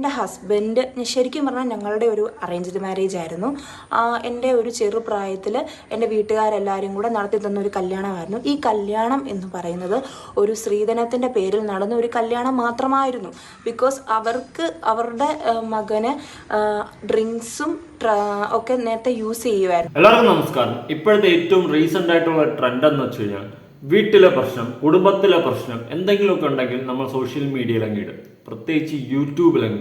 എന്റെ ഹസ്ബൻഡ് ശരിക്കും പറഞ്ഞാൽ ഞങ്ങളുടെ ഒരു അറേഞ്ച്ഡ് മാരേജ് ആയിരുന്നു. എന്റെ ഒരു ചെറുപ്രായത്തിൽ എന്റെ വീട്ടുകാരെല്ലാവരും കൂടെ നടത്തി തന്ന ഒരു കല്യാണമായിരുന്നു. ഈ കല്യാണം എന്ന് പറയുന്നത് ഒരു സ്ത്രീധനത്തിന്റെ പേരിൽ നടന്ന ഒരു കല്യാണം മാത്രമായിരുന്നു. ബിക്കോസ് അവർക്ക് അവരുടെ മകന് ഡ്രിങ്ക്സും ഒക്കെ നേരത്തെ യൂസ് ചെയ്യുമായിരുന്നു എല്ലാവർക്കും നമസ്കാരം. ഇപ്പോഴത്തെ ഏറ്റവും റീസെന്റ് ആയിട്ടുള്ള ട്രെൻഡ് എന്ന് വെച്ച് കഴിഞ്ഞാൽ വീട്ടിലെ പ്രശ്നം കുടുംബത്തിലെ പ്രശ്നം എന്തെങ്കിലുമൊക്കെ ഉണ്ടെങ്കിൽ നമ്മൾ സോഷ്യൽ മീഡിയയിൽ അങ്ങ് ഇടും. പ്രത്യേകിച്ച് ഇടും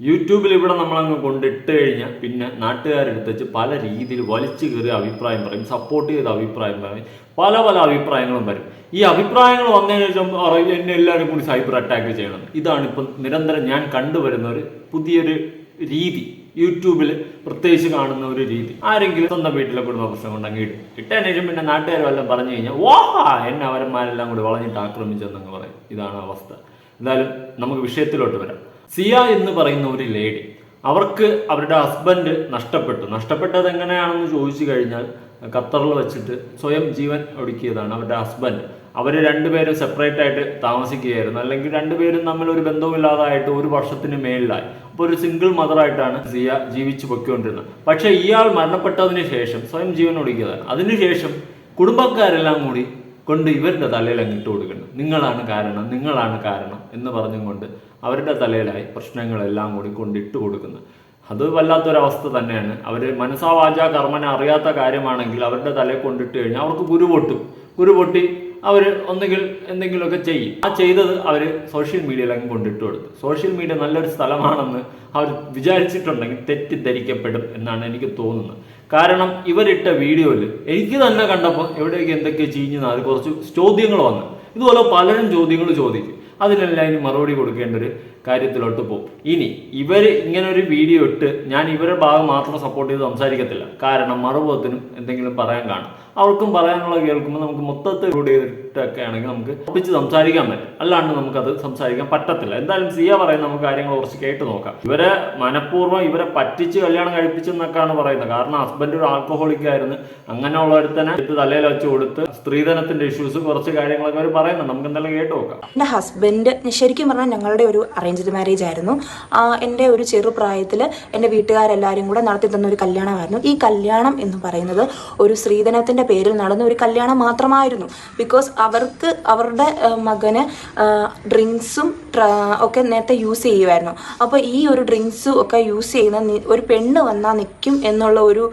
യൂട്യൂബിൽ ഇവിടെ നമ്മളങ്ങ് കൊണ്ടിട്ട് കഴിഞ്ഞാൽ പിന്നെ നാട്ടുകാരെടുത്ത് വെച്ച് പല രീതിയിൽ വലിച്ചു കയറി അഭിപ്രായം പറയും സപ്പോർട്ട് ചെയ്ത അഭിപ്രായം പറയും പല പല അഭിപ്രായങ്ങളും വരും. ഈ അഭിപ്രായങ്ങൾ വന്നതിന് ശേഷം എന്നെ എല്ലാവരും കൂടി സൈബർ അറ്റാക്ക് ചെയ്യണം. ഇതാണ് ഇപ്പം നിരന്തരം ഞാൻ കണ്ടുവരുന്ന ഒരു പുതിയൊരു രീതി. യൂട്യൂബിൽ പ്രത്യേകിച്ച് കാണുന്ന ഒരു രീതി. ആരെങ്കിലും സ്വന്തം വീട്ടിലെ കുടുംബ പ്രശ്നം കൊണ്ടങ്ങ് ഇടും. ഇട്ടതിന് ശേഷം പിന്നെ നാട്ടുകാർ വല്ലതും പറഞ്ഞു കഴിഞ്ഞാൽ വാ എന്നെ അവരന്മാരെല്ലാം കൂടി വളഞ്ഞിട്ട് ആക്രമിച്ചെന്നങ്ങ് പറയും. ഇതാണ് അവസ്ഥ. എന്തായാലും നമുക്ക് വിഷയത്തിലോട്ട് വരാം. സിയ എന്ന് പറയുന്ന ഒരു ലേഡി അവർക്ക് അവരുടെ ഹസ്ബൻഡ് നഷ്ടപ്പെട്ടു. നഷ്ടപ്പെട്ടത് എങ്ങനെയാണെന്ന് ചോദിച്ചു കഴിഞ്ഞാൽ ഖത്തറിൽ വെച്ചിട്ട് സ്വയം ജീവൻ ഒടുക്കിയതാണ് അവരുടെ ഹസ്ബൻഡ് അവർ രണ്ടുപേരും സെപ്പറേറ്റ് ആയിട്ട് താമസിക്കുകയായിരുന്നു. അല്ലെങ്കിൽ രണ്ടുപേരും തമ്മിൽ ഒരു ബന്ധവുമില്ലാതായിട്ട് ഒരു വർഷത്തിന് മേളിലായി. അപ്പോൾ ഒരു സിംഗിൾ മദറായിട്ടാണ് സിയ ജീവിച്ചു പൊയ്ക്കൊണ്ടിരുന്നത്. പക്ഷേ ഇയാൾ മരണപ്പെട്ടതിന് ശേഷം സ്വയം ജീവൻ ഒടുക്കിയതാണ്. അതിനുശേഷം കുടുംബക്കാരെല്ലാം കൂടി കൊണ്ട് ഇവരുടെ തലയിൽ അങ്ങിട്ട് കൊടുക്കണം നിങ്ങളാണ് കാരണം നിങ്ങളാണ് കാരണം. എന്ന് പറഞ്ഞുകൊണ്ട് അവരുടെ തലയിലായി പ്രശ്നങ്ങളെല്ലാം കൂടി കൊണ്ടിട്ട് കൊടുക്കുന്നു. അത് വല്ലാത്തൊരവസ്ഥ തന്നെയാണ്. അവർ മനസാവാച കർമ്മന അറിയാത്ത കാര്യമാണെങ്കിൽ അവരുടെ തലയിൽ കൊണ്ടിട്ട് കഴിഞ്ഞാൽ അവർക്ക് ഗുരു പൊട്ടും. ഗുരു പൊട്ടി അവർ ഒന്നുകിൽ എന്തെങ്കിലുമൊക്കെ ചെയ്യും. ആ ചെയ്തത് അവർ സോഷ്യൽ മീഡിയയിലങ്ങ് കൊണ്ടിട്ട് കൊടുത്തു. സോഷ്യൽ മീഡിയ നല്ലൊരു സ്ഥലമാണെന്ന് അവർ വിചാരിച്ചിട്ടുണ്ടെങ്കിൽ തെറ്റിദ്ധരിക്കപ്പെടും എന്നാണ് എനിക്ക് തോന്നുന്നത്. കാരണം ഇവരിട്ട വീഡിയോയിൽ എനിക്ക് തന്നെ കണ്ടപ്പോൾ എവിടെയൊക്കെ എന്തൊക്കെ ചെയ്യുന്നത് അത് കുറച്ച് ചോദ്യങ്ങൾ വന്നു. ഇതുപോലെ പലരും ചോദ്യങ്ങൾ ചോദിക്കും. അതിനെല്ലാം ഇനി മറുപടി കൊടുക്കേണ്ട ഒരു കാര്യത്തിലോട്ട് പോകും. ഇനി ഇവർ ഇങ്ങനെ ഒരു വീഡിയോ ഇട്ട് ഞാൻ ഇവരുടെ ഭാഗം മാത്രം സപ്പോർട്ട് ചെയ്ത് സംസാരിക്കത്തില്ല. കാരണം മറുപത്തിനും എന്തെങ്കിലും പറയാൻ കാണും. അവർക്കും പറയാനുള്ള കേൾക്കുമ്പോൾ നമുക്ക് മൊത്തത്തിൽ കൂടി ചെയ്തിട്ടൊക്കെ ആണെങ്കിൽ നമുക്ക് ഒപ്പിച്ച് സംസാരിക്കാൻ പറ്റും. അല്ലാണ്ട് നമുക്കത് സംസാരിക്കാൻ പറ്റത്തില്ല. എന്തായാലും സിയ പറയുന്ന നമുക്ക് കാര്യങ്ങൾ കുറച്ച് കേട്ട് നോക്കാം. ഇവരെ മനഃപൂർവം ഇവരെ പറ്റിച്ച് കല്യാണം കഴിപ്പിച്ചെന്നൊക്കെയാണ് പറയുന്നത്. കാരണം ഹസ്ബൻഡ് ഒരു ആൽക്കഹോളിക് ആയിരുന്നു. അങ്ങനെയുള്ളവരുത്തനെ എടുത്ത് തലയിൽ വെച്ച് കൊടുത്ത് സ്ത്രീധനത്തിന്റെ ഇഷ്യൂസ് കുറച്ച് കാര്യങ്ങളൊക്കെ അവർ പറയുന്നുണ്ട്. നമുക്ക് എന്തായാലും കേട്ട് നോക്കാം. എന്റെ ഹസ്ബൻഡ് ശരിക്കും പറഞ്ഞാൽ ഞങ്ങളുടെ ഒരു അറേഞ്ച്ഡ് മാരേജ് ആയിരുന്നു. എന്റെ ഒരു ചെറുപ്രായത്തിൽ എന്റെ വീട്ടുകാരെല്ലാവരും കൂടെ നടത്തി തന്ന ഒരു കല്യാണമായിരുന്നു. ഈ കല്യാണം എന്ന് പറയുന്നത് ഒരു സ്ത്രീധനത്തിന്റെ പേരിൽ നടന്ന ഒരു കല്യാണം മാത്രമായിരുന്നു. ബിക്കോസ് അവർക്ക് അവരുടെ മകന് ഡ്രിങ്ക്സും ഒക്കെ നേരത്തെ യൂസ് ചെയ്യുമായിരുന്നു. അപ്പോൾ ഈ ഒരു ഡ്രിങ്ക്സും ഒക്കെ യൂസ് ചെയ്യുന്ന ഒരു പെണ്ണ് വന്നാൽ നിൽക്കും എന്നുള്ള ഒരു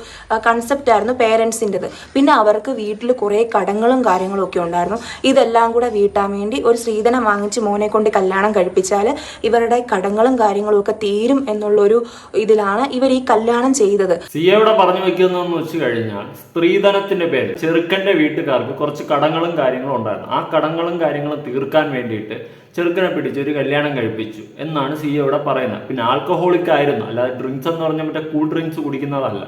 കൺസെപ്റ്റ് ആയിരുന്നു പേരൻസിന്റെത് പിന്നെ അവർക്ക് വീട്ടിൽ കുറേ കടങ്ങളും കാര്യങ്ങളും ഒക്കെ ഉണ്ടായിരുന്നു. ഇതെല്ലാം കൂടെ വീട്ടാൻ വേണ്ടി ഒരു സ്ത്രീധനം വാങ്ങിച്ച് മോനെ കൊണ്ട് കല്യാണം കഴിപ്പിച്ചാൽ ഇവരുടെ കടങ്ങളും കാര്യങ്ങളും ഒക്കെ തീരും എന്നുള്ളൊരു ഇതിലാണ് ഇവർ ഈ കല്യാണം ചെയ്തത്. സിയയുടെ പറഞ്ഞു വെക്കുന്നതെന്ന് വെച്ച് കഴിഞ്ഞാൽ സ്ത്രീധനത്തിന്റെ പേര് ചെറുക്കന്റെ വീട്ടുകാർക്ക് കുറച്ച് കടങ്ങളും കാര്യങ്ങളും ഉണ്ടായിരുന്നു. ആ കടങ്ങളും കാര്യങ്ങളും തീർക്കാൻ വേണ്ടിയിട്ട് ചെറുക്കനെ പിടിച്ച് ഒരു കല്യാണം കഴിപ്പിച്ചു എന്നാണ് സി ഇവിടെ പറയുന്നത്. പിന്നെ ആൽക്കഹോളിക് ആയിരുന്നു. അല്ലാതെ ഡ്രിങ്ക്സ് എന്ന് പറഞ്ഞാൽ മറ്റേ കൂൾ ഡ്രിങ്ക്സ് കുടിക്കുന്നതല്ല.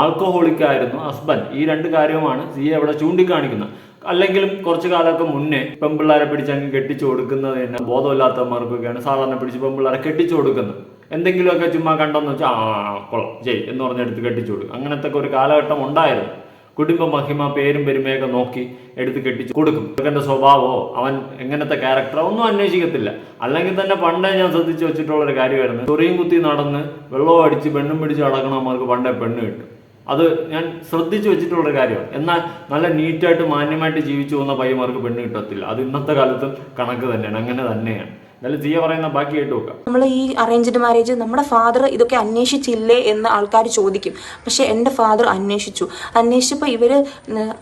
ആൽക്കഹോളിക് ആയിരുന്നു ഹസ്ബൻഡ് ഈ രണ്ട് കാര്യവുമാണ് സിയ ഇവിടെ ചൂണ്ടിക്കാണിക്കുന്നത്. അല്ലെങ്കിലും കുറച്ചു കാലമൊക്കെ മുന്നേ പെമ്പിള്ളാരെ പിടിച്ച് അങ്ങ് കെട്ടിച്ചു കൊടുക്കുന്നത് തന്നെ ബോധമില്ലാത്തവന്മാർക്കൊക്കെയാണ് സാധാരണ പിടിച്ച് പെമ്പിള്ളാരെ കെട്ടിച്ചു കൊടുക്കുന്നത്. എന്തെങ്കിലുമൊക്കെ ചുമ്മാ കണ്ടെന്ന് വെച്ചാൽ ആ കൊള്ളാം ജയ് എന്ന് പറഞ്ഞെടുത്ത് കെട്ടിച്ചു കൊടുക്കും. അങ്ങനത്തെ ഒരു കാലഘട്ടം ഉണ്ടായിരുന്നു. കുടുംബ മഹിമ പേരും പെരുമയൊക്കെ നോക്കി എടുത്ത് കെട്ടിച്ചു കൊടുക്കും. ഇവന്റെ സ്വഭാവമോ? അവൻ എങ്ങനത്തെ ക്യാരക്ടറോ ഒന്നും അന്വേഷിക്കത്തില്ല. അല്ലെങ്കിൽ തന്നെ പണ്ടേ ഞാൻ ശ്രദ്ധിച്ചു വെച്ചിട്ടുള്ള ഒരു കാര്യമായിരുന്നു. ചൊറിയും കുത്തി നടന്ന് വെള്ളവും അടിച്ച് പെണ്ണും പിടിച്ച് നടക്കണവന്മാർക്ക് പണ്ടേ പെണ്ണ് കിട്ടും. അത് ഞാൻ ശ്രദ്ധിച്ചു വെച്ചിട്ടുള്ള കാര്യമാണ്. എന്നാൽ നല്ല നീറ്റായിട്ട് മാന്യമായിട്ട് ജീവിച്ചു പോകുന്ന പയ്യന്മാർക്ക് പെണ്ണ് കിട്ടത്തില്ല. അത് ഇന്നത്തെ കാലത്തും കണക്ക് തന്നെയാണ്. അങ്ങനെ തന്നെയാണ്. എന്നാലും ജിയ പറയുന്ന ബാക്കി കേട്ട് നോക്കാം. നമ്മൾ ഈ അറേഞ്ച്ഡ് മാരേജ് നമ്മുടെ ഫാദർ ഇതൊക്കെ അന്വേഷിച്ചില്ലേ എന്ന് ആൾക്കാർ ചോദിക്കും. പക്ഷെ എന്റെ ഫാദർ അന്വേഷിച്ചു. അന്വേഷിച്ചപ്പോൾ ഇവർ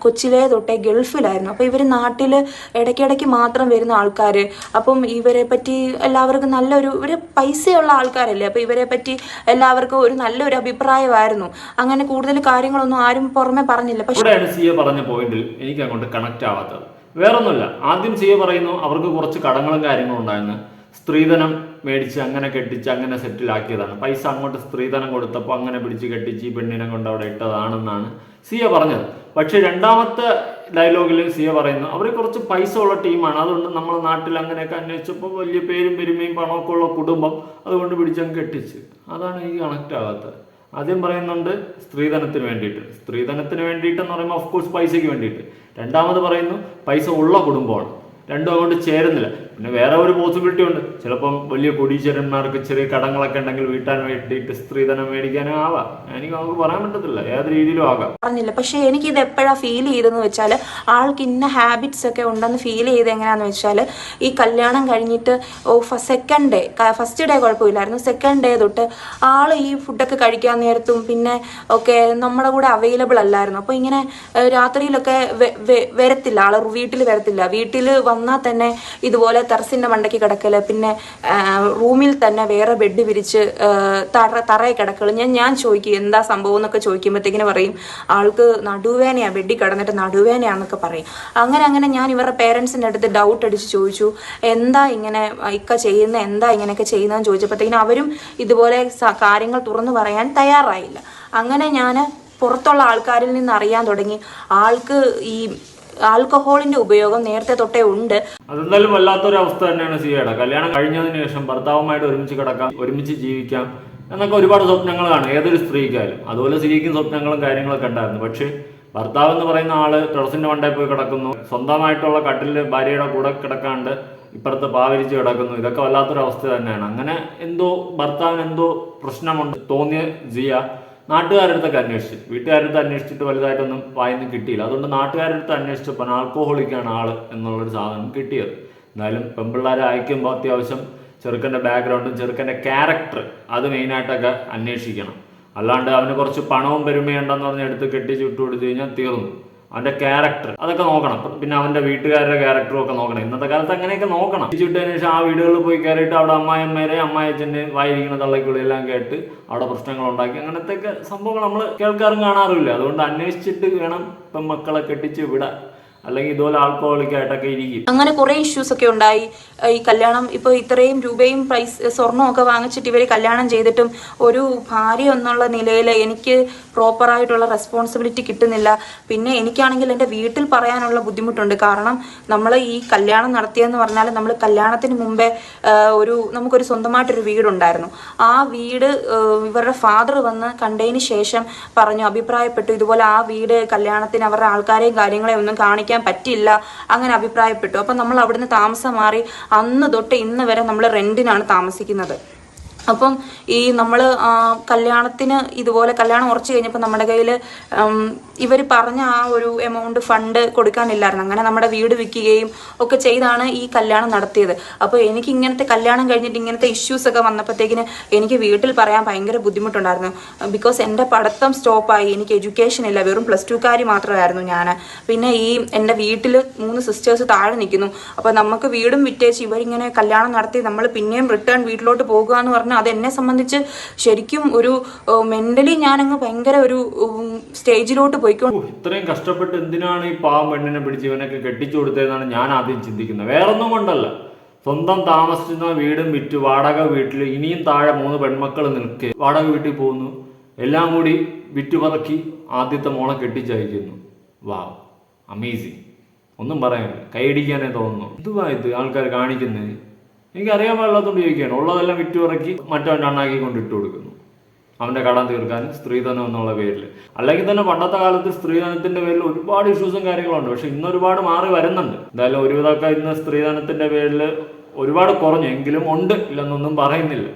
കൊച്ചിലെ തൊട്ടേ ഗൾഫിലായിരുന്നു. അപ്പോൾ ഇവർ നാട്ടിൽ ഇടയ്ക്കിടയ്ക്ക് മാത്രം വരുന്ന ആൾക്കാർ അപ്പം ഇവരെ പറ്റി എല്ലാവർക്കും നല്ലൊരു ഇവർ പൈസയുള്ള ആൾക്കാരല്ലേ. അപ്പോൾ ഇവരെ പറ്റി എല്ലാവർക്കും ഒരു നല്ലൊരു അഭിപ്രായമായിരുന്നു. അങ്ങനെ കൂടുതൽ കാര്യങ്ങളൊന്നും ആരും പുറമെ പറഞ്ഞില്ല. പക്ഷെ പറഞ്ഞ പോയിന്റിൽ എനിക്ക് അങ്ങോട്ട് കണക്ട് ആവാത്തത്. വേറൊന്നുമില്ല. ആദ്യം സിയ പറയുന്നു അവർക്ക് കുറച്ച് കടങ്ങളും കാര്യങ്ങളും ഉണ്ടായിരുന്നു. സ്ത്രീധനം മേടിച്ച് അങ്ങനെ കെട്ടിച്ച് അങ്ങനെ സെറ്റിലാക്കിയതാണ് പൈസ അങ്ങോട്ട് സ്ത്രീധനം കൊടുത്തപ്പോൾ അങ്ങനെ പിടിച്ച് കെട്ടിച്ച് ഈ പെണ്ണിനെ കൊണ്ട് അവിടെ ഇട്ടതാണെന്നാണ് സിയ പറഞ്ഞത്. പക്ഷേ രണ്ടാമത്തെ ഡയലോഗിൽ സിയ പറയുന്നു അവർ കുറച്ച് പൈസ ഉള്ള ടീമാണ്. അതുകൊണ്ട് നമ്മളെ നാട്ടിൽ അങ്ങനെയൊക്കെ അന്വേഷിച്ചപ്പോൾ വലിയ പേരും പെരുമയും പണമൊക്കെ ഉള്ള കുടുംബം അതുകൊണ്ട് പിടിച്ചങ്ങ് കെട്ടിച്ച്. അതാണ് ഈ കണക്റ്റ് ആവാത്തത്. ആദ്യം പറയുന്നുണ്ട് സ്ത്രീധനത്തിന് വേണ്ടിയിട്ട്. സ്ത്രീധനത്തിന് വേണ്ടിയിട്ട് എന്ന് പറയുമ്പോൾ ഓഫ് കോഴ്സ് പൈസയ്ക്ക് വേണ്ടിയിട്ട്. രണ്ടാമത് പറയുന്നു പൈസ ഉള്ള കുടുംബമാണ്. രണ്ടും അങ്ങോട്ട് ചേരുന്നില്ല. പിന്നെ വേറെ ഒരു പോസിബിലിറ്റി ഉണ്ട്. ചിലപ്പം വലിയ കൊടീശ്വരന്മാർക്ക് ചെറിയ കടങ്ങളൊക്കെ ഉണ്ടെങ്കിൽ വീട്ടാൻ വേണ്ടിയിട്ട് സ്ത്രീധനം മേടിക്കാനും ആവാം. എനിക്ക് നമുക്ക് പറയാൻ പറ്റത്തില്ല. ഏത് രീതിയിലും ആകാം. പറഞ്ഞില്ല. പക്ഷെ എനിക്ക് ഇത് എപ്പോഴാ ഫീൽ ചെയ്തെന്ന് വെച്ചാൽ ആൾക്ക് ഇന്ന ഹാബിറ്റ്സ് ഒക്കെ ഉണ്ടെന്ന് ഫീൽ ചെയ്ത് എങ്ങനെയാന്ന് വെച്ചാൽ ഈ കല്യാണം കഴിഞ്ഞിട്ട് ഓ സെക്കൻഡ് ഡേ ഫസ്റ്റ് ഡേ കുഴപ്പമില്ലായിരുന്നു. സെക്കൻഡ് ഡേ തൊട്ട് ആൾ ഈ ഫുഡൊക്കെ കഴിക്കാൻ നേരത്തും പിന്നെ ഒക്കെ നമ്മുടെ കൂടെ അവൈലബിൾ അല്ലായിരുന്നു. അപ്പോൾ ഇങ്ങനെ രാത്രിയിലൊക്കെ വരത്തില്ല. ആൾ വീട്ടിൽ വരത്തില്ല. വീട്ടിൽ വന്നാൽ തന്നെ ഇതുപോലെ ടെറസിന്റെ മണ്ടയ്ക്ക് കിടക്കൽ പിന്നെ റൂമിൽ തന്നെ വേറെ ബെഡ് വിരിച്ച് തറ തറയിൽ കിടക്കൽ ഞാൻ ഞാൻ ചോദിക്കും എന്താ സംഭവം? എന്നൊക്കെ ചോദിക്കുമ്പോഴത്തേക്കിന് പറയും ആൾക്ക് നടുവേനയാ ബെഡിൽ കിടന്നിട്ട് നടുവേനയാന്നൊക്കെ പറയും. അങ്ങനെ അങ്ങനെ ഞാൻ ഇവരുടെ പേരൻസിന്റെ അടുത്ത് ഡൗട്ട് അടിച്ച് ചോദിച്ചു എന്താ ഇങ്ങനെ ഇക്ക ചെയ്യുന്ന എന്താ ഇങ്ങനെയൊക്കെ ചെയ്യുന്നതെന്ന് ചോദിച്ചപ്പോഴത്തേക്കിനും അവരും ഇതുപോലെ കാര്യങ്ങൾ തുറന്നു പറയാൻ തയ്യാറായില്ല. അങ്ങനെ ഞാൻ പുറത്തുള്ള ആൾക്കാരിൽ നിന്ന് അറിയാൻ തുടങ്ങി. ആൾക്ക് ഈ ആൽക്കഹോളിന്റെ ഉപയോഗം നേരത്തെ തൊട്ടേ ഉണ്ട്. അതെന്തായാലും വല്ലാത്തൊരു അവസ്ഥ തന്നെയാണ് സിയയുടെ. കല്യാണം കഴിഞ്ഞതിന് ശേഷം ഭർത്താവുമായിട്ട് ഒരുമിച്ച് കിടക്കാം ഒരുമിച്ച് ജീവിക്കാം എന്നൊക്കെ ഒരുപാട് സ്വപ്നങ്ങളാണ് ഏതൊരു സ്ത്രീക്കായാലും. അതുപോലെ സിയയ്ക്കും സ്വപ്നങ്ങളും കാര്യങ്ങളൊക്കെ ഉണ്ടായിരുന്നു. പക്ഷേ ഭർത്താവ് എന്ന് പറയുന്ന ആൾ ടെറസിന്റെ മണ്ടയിൽ പോയി കിടക്കുന്നു. സ്വന്തമായിട്ടുള്ള കട്ടിലിൽ ഭാര്യയുടെ കൂടെ കിടക്കാണ്ട് ഇപ്പുറത്ത് പാവരിച്ച് കിടക്കുന്നു. ഇതൊക്കെ വല്ലാത്തൊരു അവസ്ഥ തന്നെയാണ്. അങ്ങനെ എന്തോ ഭർത്താവിന് എന്തോ പ്രശ്നമുണ്ട് തോന്നിയ ജിയ നാട്ടുകാരടുത്തൊക്കെ അന്വേഷിച്ചു. വീട്ടുകാരടുത്ത് അന്വേഷിച്ചിട്ട് വലുതായിട്ടൊന്നും വായിന്ന് കിട്ടിയില്ല. അതുകൊണ്ട് നാട്ടുകാരടുത്ത് അന്വേഷിച്ചപ്പോൾ ആൾക്കോഹോളിക്കാണ് ആൾ എന്നുള്ളൊരു സാധനം കിട്ടിയത്. എന്തായാലും പെമ്പിള്ളേരെ അയക്കുമ്പോൾ അത്യാവശ്യം ചെറുക്കന്റെ ബാക്ക്ഗ്രൗണ്ടും ചെറുക്കന്റെ ക്യാരക്ടർ അത് മെയിനായിട്ടൊക്കെ അന്വേഷിക്കണം. അല്ലാണ്ട് അവന് കുറച്ച് പണവും പെരുമയുണ്ടെന്ന് പറഞ്ഞ് എടുത്ത് കെട്ടി ചുട്ടു കൊടുത്തു കഴിഞ്ഞാൽ തീർന്നു. അവന്റെ ക്യാരക്ടർ അതൊക്കെ നോക്കണം. പിന്നെ അവന്റെ വീട്ടുകാരുടെ ക്യാരക്ടറും ഒക്കെ നോക്കണം. ഇന്നത്തെ കാലത്ത് അങ്ങനെയൊക്കെ നോക്കണം. വിട്ടതിന് ശേഷം ആ വീടുകളിൽ പോയി കയറിയിട്ട് അവിടെ അമ്മായിയമ്മേരെ അമ്മായച്ചന്റെ വായിരിക്കുന്ന തള്ളക്കുള്ളിയെല്ലാം കേട്ട് അവിടെ പ്രശ്നങ്ങൾ ഉണ്ടാക്കി. അങ്ങനത്തെ ഒക്കെ സംഭവങ്ങൾ നമ്മൾ കേൾക്കാറും കാണാറുമില്ല. അതുകൊണ്ട് അന്വേഷിച്ചിട്ട് വേണം ഇപ്പം മക്കളെ കെട്ടിച്ച് വിടാൻ. അല്ലെങ്കിൽ ഇതുപോലെ ആൾക്കോളിക് ആയിട്ടൊക്കെ ഇരിക്കും. അങ്ങനെ കുറെ ഇഷ്യൂസ് ഒക്കെ ഉണ്ടായി. ഈ കല്യാണം ഇപ്പൊ ഇത്രയും രൂപയും പ്രൈസ് സ്വർണവും ഒക്കെ വാങ്ങിച്ചിട്ട് ഇവർ കല്യാണം ചെയ്തിട്ടും ഒരു ഭാര്യ എന്നുള്ള നിലയിൽ എനിക്ക് പ്രോപ്പറായിട്ടുള്ള റെസ്പോൺസിബിലിറ്റി കിട്ടുന്നില്ല. പിന്നെ എനിക്കാണെങ്കിൽ എന്റെ വീട്ടിൽ പറയാനുള്ള ബുദ്ധിമുട്ടുണ്ട്. കാരണം നമ്മൾ ഈ കല്യാണം നടത്തിയെന്ന് പറഞ്ഞാൽ നമ്മൾ കല്യാണത്തിന് മുമ്പേ ഒരു നമുക്കൊരു സ്വന്തമായിട്ടൊരു വീടുണ്ടായിരുന്നു. ആ വീട് ഇവരുടെ ഫാദർ വന്ന് കണ്ടതിന് ശേഷം പറഞ്ഞു അഭിപ്രായപ്പെട്ടു ഇതുപോലെ ആ വീട് കല്യാണത്തിന് അവരുടെ ആൾക്കാരെയും കാര്യങ്ങളെയും ഒന്നും കാണിക്കാൻ പറ്റില്ല അങ്ങനെ അഭിപ്രായപ്പെട്ടു. അപ്പം നമ്മൾ അവിടുന്ന് താമസം മാറി അന്ന് തൊട്ട് ഇന്ന് വരെ നമ്മൾ റെന്റിനാണ് താമസിക്കുന്നത്. അപ്പം ഈ നമ്മൾ കല്യാണത്തിന് ഇതുപോലെ കല്യാണം ഉറച്ചു കഴിഞ്ഞപ്പോൾ നമ്മുടെ കയ്യിൽ ഇവർ പറഞ്ഞ ആ ഒരു എമൗണ്ട് ഫണ്ട് കൊടുക്കാനില്ലായിരുന്നു. അങ്ങനെ നമ്മുടെ വീട് വിൽക്കുകയും ഒക്കെ ചെയ്താണ് ഈ കല്യാണം നടത്തിയത്. അപ്പോൾ എനിക്ക് ഇങ്ങനത്തെ കല്യാണം കഴിഞ്ഞിട്ട് ഇങ്ങനത്തെ ഇഷ്യൂസ് ഒക്കെ വന്നപ്പോഴത്തേക്കിന് എനിക്ക് വീട്ടിൽ പറയാൻ ഭയങ്കര ബുദ്ധിമുട്ടുണ്ടായിരുന്നു. ബിക്കോസ് എന്റെ പഠിത്തം സ്റ്റോപ്പായി എനിക്ക് എഡ്യൂക്കേഷൻ ഇല്ല. വെറും പ്ലസ് ടുക്കാരി മാത്രമായിരുന്നു ഞാൻ പിന്നെ ഈ എന്റെ വീട്ടിൽ മൂന്ന് സിസ്റ്റേഴ്സ് താഴെ നിൽക്കുന്നു. അപ്പോൾ നമുക്ക് വീടും വിറ്റേച്ച് ഇവരിങ്ങനെ കല്യാണം നടത്തി നമ്മൾ പിന്നെയും റിട്ടേൺ വീട്ടിലോട്ട് പോകുക എന്ന് പറഞ്ഞാൽ അത് എന്നെ സംബന്ധിച്ച് ശരിക്കും ഒരു മെന്റലി ഞാൻ ഞാനങ്ങ് ഭയങ്കര ഒരു സ്റ്റേജിലോട്ട് പോയിക്കൊണ്ട് ഇത്രയും കഷ്ടപ്പെട്ട് എന്തിനാണ് ഈ പാവം പെണ്ണിനെ പിടിച്ച് ഇവനൊക്കെ കെട്ടിച്ചു കൊടുത്തതെന്നാണ് ഞാൻ ആദ്യം ചിന്തിക്കുന്നത്. വേറൊന്നും കൊണ്ടല്ല. സ്വന്തം താമസിക്കുന്ന വീടും വിറ്റ് വാടക വീട്ടിൽ ഇനിയും താഴെ മൂന്ന് പെൺമക്കൾ നിൽക്കെ. വാടക വീട്ടിൽ പോകുന്നു. എല്ലാം കൂടി വിറ്റ് പറക്കി ആദ്യത്തെ മോളെ കെട്ടിച്ചയക്കുന്നു. വാ അമേസിങ് ഒന്നും പറയാനില്ല. കൈയടിക്കാനേ തോന്നുന്നു. എന്തുവാ ഇത് ആൾക്കാർ കാണിക്കുന്നത് എനിക്കറിയാൻ പാടില്ലാത്തോണ്ട് ചോദിക്കുകയാണ്. ഉള്ളതെല്ലാം വിറ്റുപറക്കി മറ്റവൻ അണ്ണാക്കി കൊണ്ട് ഇട്ട് കൊടുക്കുന്നു. അവന്റെ കടം തീർക്കാൻ സ്ത്രീധനം എന്നുള്ള പേരിൽ. അല്ലെങ്കിൽ തന്നെ പണ്ടത്തെ കാലത്ത് സ്ത്രീധനത്തിന്റെ പേരിൽ ഒരുപാട് ഇഷ്യൂസും കാര്യങ്ങളുണ്ട്. പക്ഷെ ഇന്ന് ഒരുപാട് മാറി വരുന്നുണ്ട്. എന്തായാലും ഒരുവിധമൊക്കെ ഇന്ന് സ്ത്രീധനത്തിന്റെ പേരിൽ ഒരുപാട് കുറഞ്ഞു. എങ്കിലും ഉണ്ട് ഇല്ലെന്നൊന്നും പറയുന്നില്ല.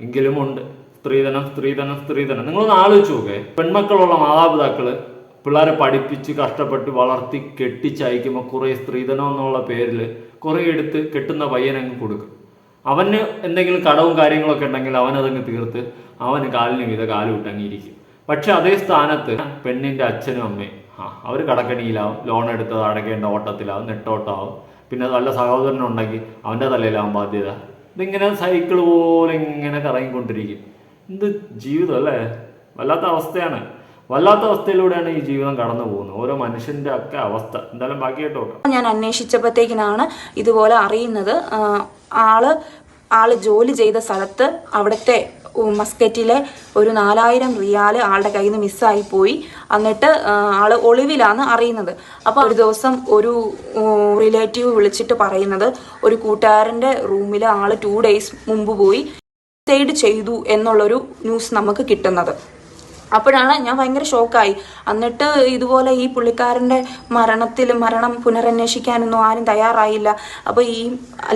എങ്കിലും ഉണ്ട്. സ്ത്രീധനം സ്ത്രീധനം സ്ത്രീധനം. നിങ്ങളൊന്ന് ആലോചിച്ച് നോക്കേ. പെൺമക്കളുള്ള മാതാപിതാക്കൾ പിള്ളേരെ പഠിപ്പിച്ച് കഷ്ടപ്പെട്ട് വളർത്തി കെട്ടിച്ചയക്കുമ്പോൾ കുറേ സ്ത്രീധനം എന്നുള്ള പേരിൽ കുറേ എടുത്ത് കെട്ടുന്ന പയ്യനങ്ങ് കൊടുക്കും. അവന് എന്തെങ്കിലും കടവും കാര്യങ്ങളൊക്കെ ഉണ്ടെങ്കിൽ അവനതങ്ങ് തീർത്ത് അവന് കാലിന് വീത കാലം ഇട്ടങ്ങിയിരിക്കും. പക്ഷെ അതേ സ്ഥാനത്ത് പെണ്ണിന്റെ അച്ഛനും അമ്മയും. ആ അവർ കടക്കണിയിലാവും. ലോൺ എടുത്തത് അടയ്ക്കേണ്ട ഓട്ടത്തിലാവും. നെട്ടോട്ടാവും പിന്നെ നല്ല സഹോദരനുണ്ടെങ്കിൽ അവന്റെ തലയിലാവും ബാധ്യത. ഇതിങ്ങനെ സൈക്കിൾ പോലെ ഇങ്ങനെ കറങ്ങിക്കൊണ്ടിരിക്കും. എന്ത് ജീവിതം അല്ലേ? വല്ലാത്ത അവസ്ഥയാണ്. വല്ലാത്ത അവസ്ഥയിലൂടെയാണ് ഈ ജീവിതം കടന്നു പോകുന്നത്. ഓരോ മനുഷ്യന്റെ ഒക്കെ അവസ്ഥ. എന്തായാലും ബാക്കിയായിട്ട് നോക്കാം. ഞാൻ അന്വേഷിച്ചപ്പോഴത്തേക്കിനാണ് ഇതുപോലെ അറിയുന്നത്. ആൾ ആൾ ജോലി ചെയ്ത സ്ഥലത്ത് അവിടുത്തെ മസ്കറ്റിലെ ഒരു നാലായിരം റിയാൽ ആളുടെ കയ്യിൽ നിന്ന് മിസ്സായി പോയി. എന്നിട്ട് ആൾ ഒളിവിലാണ് അറിയുന്നത്. അപ്പോൾ ഒരു ദിവസം ഒരു റിലേറ്റീവ് വിളിച്ചിട്ട് പറയുന്നത് ഒരു കൂട്ടുകാരന്റെ റൂമിൽ ആൾ ടു ഡേയ്സ് മുമ്പ് പോയി. സൈഡ് ചെയ്തു എന്നുള്ളൊരു ന്യൂസ് നമുക്ക് കിട്ടുന്നത്. അപ്പോഴാണ് ഞാൻ ഭയങ്കര ഷോക്കായി. എന്നിട്ട് ഇതുപോലെ ഈ പുള്ളിക്കാരന്റെ മരണത്തിൽ മരണം പുനരന്വേഷിക്കാനൊന്നും ആരും തയ്യാറായില്ല. അപ്പോൾ ഈ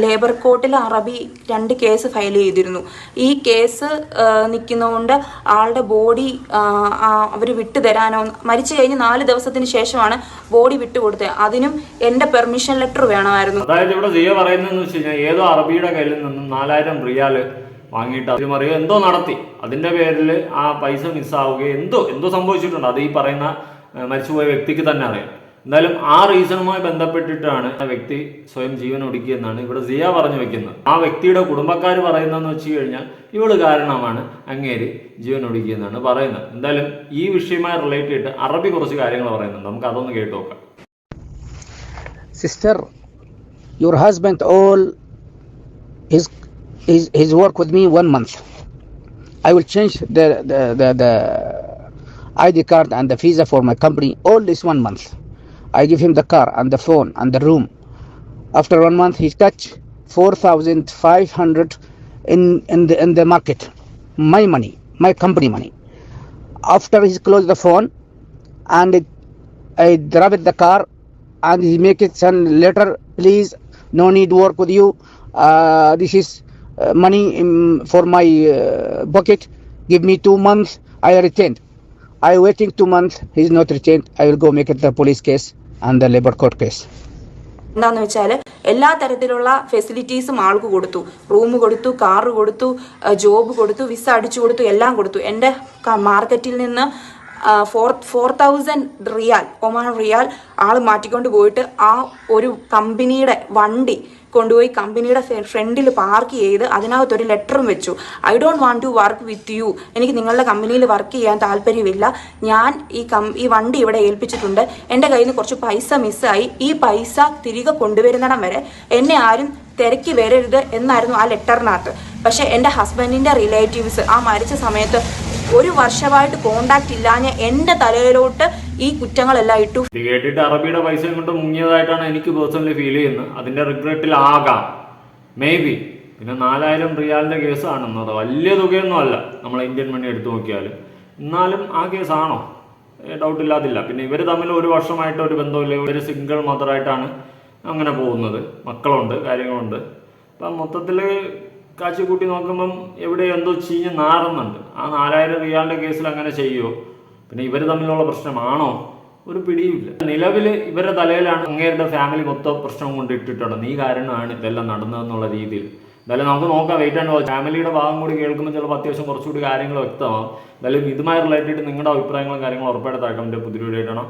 ലേബർ കോർട്ടിൽ അറബി രണ്ട് കേസ് ഫയൽ ചെയ്തിരുന്നു. ഈ കേസ് നിൽക്കുന്നതുകൊണ്ട് ആളുടെ ബോഡി അവർ വിട്ടുതരാനോ മരിച്ചു കഴിഞ്ഞ് നാല് ദിവസത്തിന് ശേഷമാണ് ബോഡി വിട്ടുകൊടുത്തത്. അതിനും എന്റെ പെർമിഷൻ ലെറ്റർ വേണമായിരുന്നു. അതായത് ഇവിടെ ഏതോ അറബിയുടെ കയ്യിൽ നിന്നും നാലായിരം റിയാൽ വാങ്ങിയിട്ട് അതിന് പറയുക എന്തോ നടത്തി. അതിന്റെ പേരിൽ ആ പൈസ മിസ്സാവുകയോ എന്തോ എന്തോ സംഭവിച്ചിട്ടുണ്ട്. അത് ഈ പറയുന്ന മരിച്ചുപോയ വ്യക്തിക്ക് തന്നെ അറിയാം. എന്തായാലും ആ റീസണുമായി ബന്ധപ്പെട്ടിട്ടാണ് ആ വ്യക്തി സ്വയം ജീവൻ ഒടുക്കിയെന്നാണ് ഇവിടെ സിയ പറഞ്ഞു വെക്കുന്നത്. ആ വ്യക്തിയുടെ കുടുംബക്കാർ പറയുന്നതെന്ന് വെച്ച് കഴിഞ്ഞാൽ ഇവൾ കാരണമാണ് അങ്ങേര് ജീവൻ ഒടുക്കിയെന്നാണ് പറയുന്നത്. എന്തായാലും ഈ വിഷയമായി റിലേറ്റ് ചെയ്തിട്ട് അറബി കുറച്ച് കാര്യങ്ങൾ പറയുന്നുണ്ട്. നമുക്ക് അതൊന്ന് കേട്ട് നോക്കാം. Sister your husband all his his, his work with me one month. I will change the, the the the id card and the visa for my company all this one month. I give him the car and the phone and the room. After one month he touch 4500 in in the in the market. My money my company money. After he closed the phone and it, I drive the car and he make it send letter please no need work with you. Uh, this is money in, for my uh, bucket give me two months I returned I waiting two months he's not returned I will go make it the police case and the labor court case എന്താന്ന് വെച്ചാൽ എല്ലാ തരത്തിലുള്ള ഫെസിലിറ്റീസും ആൾക്ക് കൊടുത്തു room കൊടുത്തു car കൊടുത്തു job കൊടുത്തു വിസ അടിച്ചു കൊടുത്തു എല്ലാം കൊടുത്തു എന്റെ മാർക്കറ്റിൽ നിന്ന് ഫോർ ഫോർ തൗസൻഡ് റിയാൽ ഒമാൻ റിയാൽ ആൾ മാറ്റിക്കൊണ്ട് പോയിട്ട് ആ ഒരു കമ്പനിയുടെ വണ്ടി കൊണ്ടുപോയി കമ്പനിയുടെ ഫ്രണ്ടിൽ പാർക്ക് ചെയ്ത് അതിനകത്തൊരു ലെറ്ററും വെച്ചു. I don't want to work with you എനിക്ക് നിങ്ങളുടെ കമ്പനിയിൽ വർക്ക് ചെയ്യാൻ താല്പര്യമില്ല. ഞാൻ ഈ കം ഈ വണ്ടി ഇവിടെ ഏൽപ്പിച്ചിട്ടുണ്ട്. എന്റെ കയ്യിൽ നിന്ന് കുറച്ച് പൈസ മിസ്സായി ഈ പൈസ തിരികെ കൊണ്ടുവരുന്നിടം വരെ എന്നെ ആരും തിരക്കി വരരുത് എന്നായിരുന്നു ആ ലെറ്ററിനകത്ത്. പക്ഷേ എന്റെ ഹസ്ബൻഡിന്റെ റിലേറ്റീവ്സ് ആ മരിച്ച സമയത്ത് ഒരു വർഷമായിട്ട് കോണ്ടാക്ട് ഇല്ലാഞ്ഞ എന്റെ തലയിലോട്ട് ഈ കുറ്റങ്ങളെല്ലാം ഇട്ടു. കേട്ടിട്ട് അറബിയുടെ പൈസ കൊണ്ട് മുങ്ങിയതായിട്ടാണ് എനിക്ക് പേഴ്സണലി ഫീൽ ചെയ്യുന്നത്. അതിന്റെ റിഗ്രറ്റിൽ ആകാം. മേ ബി പിന്നെ നാലായിരം റിയാലിന്റെ റിയാലിന്റെ അതോ വലിയ തുകയൊന്നും അല്ല. നമ്മൾ ഇന്ത്യൻ മണി എടുത്തു നോക്കിയാൽ എന്നാലും ആ കേസാണോ? ഡൗട്ട് ഇല്ലാതില്ല. പിന്നെ ഇവർ തമ്മിൽ ഒരു വർഷമായിട്ട് ഒരു ബന്ധമില്ല ഇവർ സിംഗിൾ മദറായിട്ടാണ് അങ്ങനെ പോകുന്നത്. മക്കളുണ്ട് കാര്യങ്ങളുണ്ട്. അപ്പം മൊത്തത്തിൽ കാച്ചി കൂട്ടി നോക്കുമ്പം എവിടെ എന്തോ ചീഞ്ഞ് നാറുന്നുണ്ട്. ആ നാലായിരം റിയാളിന്റെ കേസിൽ അങ്ങനെ ചെയ്യുമോ പിന്നെ ഇവർ തമ്മിലുള്ള പ്രശ്നമാണോ? ഒരു പിടിയുമില്ല. നിലവിൽ ഇവരുടെ തലയിലാണ് അങ്ങേരുടെ ഫാമിലി മൊത്തം പ്രശ്നം കൊണ്ട് ഇട്ടിട്ടുണ്ട് നീ കാരണമാണ് ഇതെല്ലാം നടന്നതെന്നുള്ള രീതിയിൽ. എന്തായാലും നമുക്ക് നോക്കാം വെയിറ്റ് ആൻഡ് വാച്ച് ഫാമിലിയുടെ ഭാഗം കൂടി കേൾക്കുമ്പോൾ ചിലപ്പോൾ അത്യാവശ്യം കുറച്ചുകൂടി കാര്യങ്ങൾ വ്യക്തമാകും എന്തായാലും ഇതുമായി റിലേറ്റഡ് നിങ്ങളുടെ അഭിപ്രായങ്ങളും കാര്യങ്ങളും ഉറപ്പായിട്ട് താഴ്ത്തേണ്ട പുതിയ വീഡിയോ